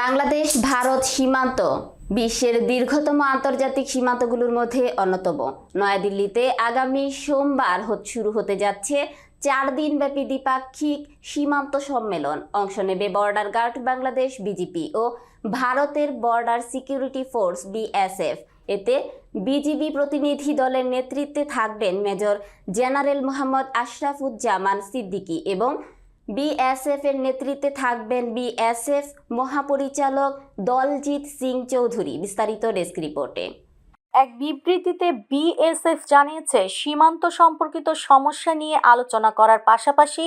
বাংলাদেশ, ভারত সীমান্ত বিশ্বের দীর্ঘতম আন্তর্জাতিক সীমান্তগুলোর মধ্যে অন্যতম। নয়াদিল্লিতে আগামী সোমবার শুরু হতে যাচ্ছে চার দিনব্যাপী দ্বিপাক্ষিক সীমান্ত সম্মেলন। অংশ নেবে বর্ডার গার্ড বাংলাদেশ, বিজিপি ও ভারতের বর্ডার সিকিউরিটি ফোর্স, বিএসএফ। এতে বিজিবি প্রতিনিধি দলের নেতৃত্বে থাকবেন মেজর জেনারেল মোহাম্মদ আশরাফুজ্জামান সিদ্দিকী এবং বিএসএফ এর নেতৃত্বে থাকবেন বিএসএফ মহাপরিচালক দলজিৎ সিং চৌধুরী। বিস্তারিত ডেস্ক রিপোর্টে। এক বিবৃতিতে বিএসএফ জানিয়েছে, সীমান্ত সম্পর্কিত সমস্যা নিয়ে আলোচনা করার পাশাপাশি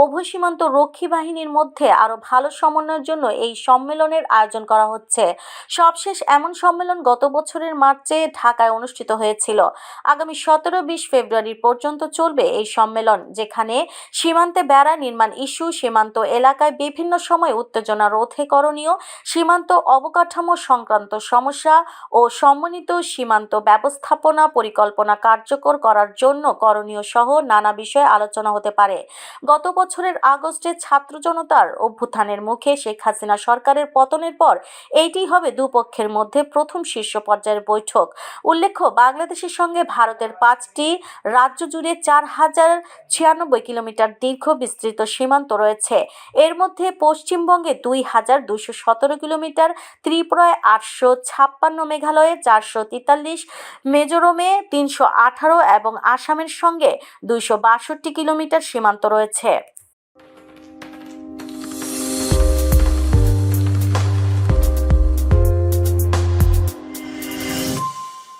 উভয় সীমান্ত রক্ষী বাহিনীর মধ্যে আরও ভালো সমন্বয়ের জন্য এই সম্মেলনের আয়োজন করা হচ্ছে। সবশেষ এমন সম্মেলন গত বছরের মার্চে ঢাকায় অনুষ্ঠিত হয়েছিল। আগামী সতেরো বিশ ফেব্রুয়ারি পর্যন্ত চলবে এই সম্মেলন, যেখানে সীমান্তে বেড়া নির্মাণ ইস্যু, সীমান্ত এলাকায় বিভিন্ন সময় উত্তেজনা রোধে করণীয়, সীমান্ত অবকাঠামো সংক্রান্ত সমস্যা ও সমন্বিত ব্যবস্থাপনা পরিকল্পনা কার্যকর করার জন্য করণীয় সহ নানা বিষয়ে আলোচনা হতে পারে। গত বছরের আগস্টে ছাত্র জনতার অভ্যুত্থানের মুখে শেখ হাসিনা সরকারের পতনের পর এইটি হবে দুপক্ষের মধ্যে প্রথম শীর্ষ পর্যায়ের বৈঠক। উল্লেখ্য, বাংলাদেশের সঙ্গে ভারতের পাঁচটি রাজ্য জুড়ে চার হাজার ছিয়ানব্বই কিলোমিটার দীর্ঘ বিস্তৃত সীমান্ত রয়েছে। এর মধ্যে পশ্চিমবঙ্গে দুই হাজার দুশো সতেরো কিলোমিটার, ত্রিপুরায় আটশো ছাপ্পান্ন মেঘালয়ে চারশো তেতাল্লিশ মেজোরমে তিনশো আঠারো এবং আসামের সঙ্গে দুইশো বাষট্টি কিলোমিটার সীমান্ত রয়েছে।